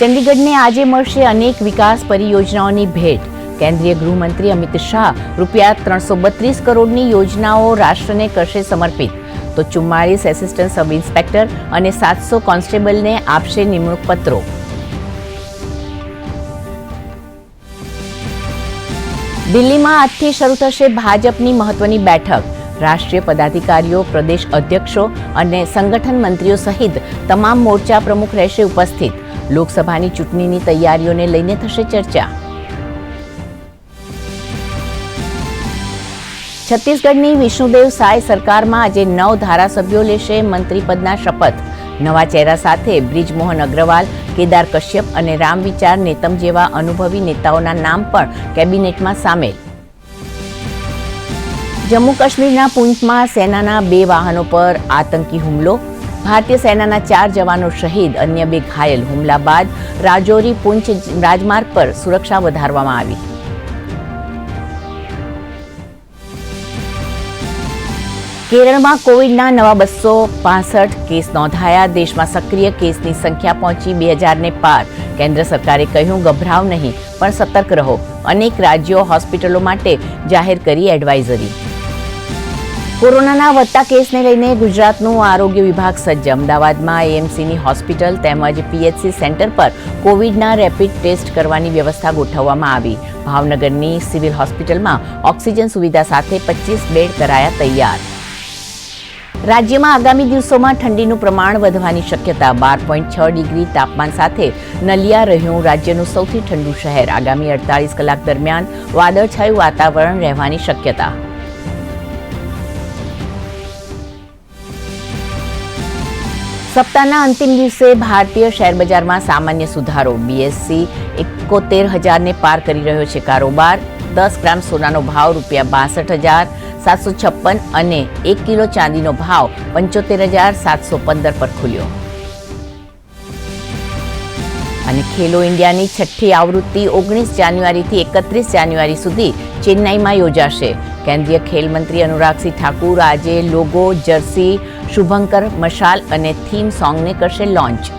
ચંડીગઢને આજે મળશે અનેક વિકાસ પરિયોજનાઓની ભેટ. કેન્દ્રીય ગૃહમંત્રી અમિત શાહ રૂપિયા ત્રણસો બત્રીસ કરોડની યોજનાઓ રાષ્ટ્રને કરશે સમર્પિત. તો ચુમ્માળીસ એસિસ્ટન્ટ સબ ઇન્સ્પેક્ટર અને સાતસો કોન્સ્ટેબલને આપશે નિમણૂક પત્રો દિલ્હીમાં આજથી શરૂ થશે ભાજપની મહત્વની બેઠક. રાષ્ટ્રીય પદાધિકારીઓ, પ્રદેશ અધ્યક્ષો અને સંગઠન મંત્રીઓ સહિત તમામ મોરચા પ્રમુખ રહેશે ઉપસ્થિત. લોકસભાની ચૂંટણીની તૈયારીઓને લઈને થશે ચર્ચા. છત્તીસગઢની વિષ્ણુદેવ સાય સરકારમાં આજે નવ ધારાસભ્યો લેશે મંત્રીપદના શપથ. નવા ચહેરા સાથે બ્રિજમોહન અગ્રવાલ, કેદાર કશ્યપ અને રામવિચાર નેતમ જેવા અનુભવી નેતાઓના નામ પણ કેબિનેટમાં સામેલ. જમ્મુ કાશ્મીરના પૂંચમાં સેનાના બે વાહનો પર આતંકી હુમલો. ભારતીય સેનાના ચાર જવાનો શહીદ, અન્ય બે ઘાયલ. હુમલા બાદ રાજૌરી પૂંચ રાજમાર્ગ પર સુરક્ષા વધારવામાં આવી. કેરળમાં કોવિડના નવા બસો પાસઠ કેસ નોંધાયા. દેશમાં સક્રિય કેસની સંખ્યા પહોંચી બે હજારને પાર. કેન્દ્ર સરકારે કહ્યું, ગભરાવ નહીં, પણ સતર્ક રહો. અનેક રાજ્યો હોસ્પિટલો માટે જાહેર કરી એડવાઇઝરી કોરોનાના વધતા કેસને લઈને ગુજરાતનું આરોગ્ય વિભાગ સજ્જ. અમદાવાદમાં એએમસીની હોસ્પિટલ તેમજ પીએચસી સેન્ટર પર કોવિડના રેપિડ ટેસ્ટ કરવાની વ્યવસ્થા ગોઠવવામાં આવી. ભાવનગરની સિવિલ હોસ્પિટલમાં ઓક્સિજન સુવિધા સાથે પચીસ બેડ કરાયા તૈયાર. રાજ્યમાં આગામી દિવસોમાં ઠંડીનું પ્રમાણ વધવાની શક્યતા. બાર પોઈન્ટ છ ડિગ્રી તાપમાન સાથે નલિયા રહ્યું રાજ્યનું સૌથી ઠંડુ શહેર. આગામી અડતાલીસ કલાક દરમિયાન વાદળછાયું વાતાવરણ રહેવાની શક્યતા. સપ્તાહના અંતિમ દિવસે ભારતીય શેરબજારમાં સામાન્ય સુધારો. બીએસસી એકોતેર હજારને પાર કરી રહ્યો છે કારોબાર. દસ ગ્રામ સોનાનો ભાવ રૂપિયા બાસઠ હજાર સાતસો છપ્પન અને એક કિલો ચાંદીનો ભાવ પંચોતેર હજાર સાતસો પંદર પર ખુલ્યો. અને ખેલો ઇન્ડિયાની છઠ્ઠી આવૃત્તિ ઓગણીસ જાન્યુઆરીથી એકત્રીસ જાન્યુઆરી સુધી ચેન્નાઈમાં યોજાશે. કેન્દ્રીય ખેલ મંત્રી અનુરાગસિંહ ઠાકુર આજે લોગો, જર્સી, શુભંકર, મશાલ અને થીમ સોંગને કરશે લોન્ચ.